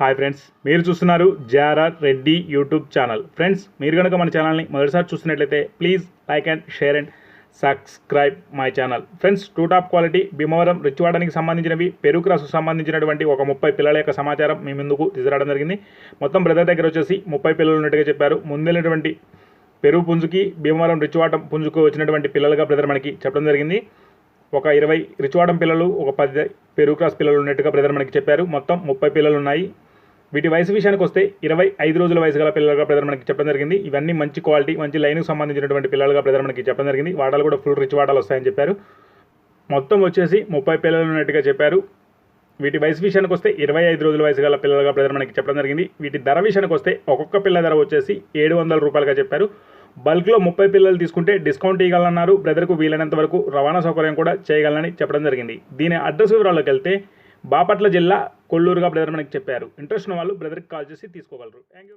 Hi friends మీరు చూస్తున్నారు JRR Reddy YouTube channel friends మీరు కనుక మన ఛానల్ని మొదటిసారి చూస్తున్నట్లయితే please like and share and subscribe my channel friends to top quality Bhimavaram రిచ్వాడానికి సంబంధించినవి పెరుగు క్రాస్కు సంబంధించినటువంటి ఒక ముప్పై పిల్లల యొక్క సమాచారం మీ ముందుకు తీసుకురావడం జరిగింది. మొత్తం బ్రదర్ దగ్గర వచ్చేసి ముప్పై పిల్లలు ఉన్నట్టుగా చెప్పారు. ముందెళ్ళినటువంటి పెరుగు పుంజుకి భీమవరం రిచ్వాటం పుంజుకు వచ్చినటువంటి పిల్లలుగా బ్రదర్ మనకి చెప్పడం జరిగింది. ఒక ఇరవై రిచ్వాడం పిల్లలు ఒక పది పెరుగు క్రాస్ పిల్లలు ఉన్నట్టుగా బ్రదర్ మనకి చెప్పారు. మొత్తం ముప్పై పిల్లలు ఉన్నాయి. వీటి వయసు విషయానికి వస్తే ఇరవై ఐదు రోజుల వయసు గల పిల్లలుగా బ్రదర్ మనకి చెప్పడం జరిగింది. ఇవన్నీ మంచి క్వాలిటీ మంచి లైన్కి సంబంధించినటువంటి పిల్లలుగా బ్రదర్ మనకి చెప్పడం జరిగింది. వాడాలు కూడా ఫుల్ రిచ్ వాడాలు వస్తాయని చెప్పారు. మొత్తం వచ్చేసి ముప్పై పిల్లలు ఉన్నట్టుగా చెప్పారు. వీటి వయసు విషయానికి వస్తే ఇరవై ఐదు రోజుల వయసు గల పిల్లలుగా బ్రదర్ మనకి చెప్పడం జరిగింది. వీటి ధర విషయానికి వస్తే ఒక్కొక్క పిల్ల ధర వచ్చేసి ఏడు వందల రూపాయలుగా చెప్పారు. బల్క్లో ముప్పై పిల్లలు తీసుకుంటే డిస్కౌంట్ ఇవ్వగలన్నారు. బ్రదర్కు వీలైనంత వరకు రవాణా సౌకర్యం కూడా చేయగలనని చెప్పడం జరిగింది. దీని అడ్రస్ వివరాల్లోకి వెళ్తే బాపట్ల జిల్లా కొల్లూరుగా బ్రదర్ మనకి చెప్పారు. ఇంట్రెస్ట్ ఉన్న వాళ్ళు బ్రదర్కి కాల్ చేసి తీసుకోగలరు. Thank you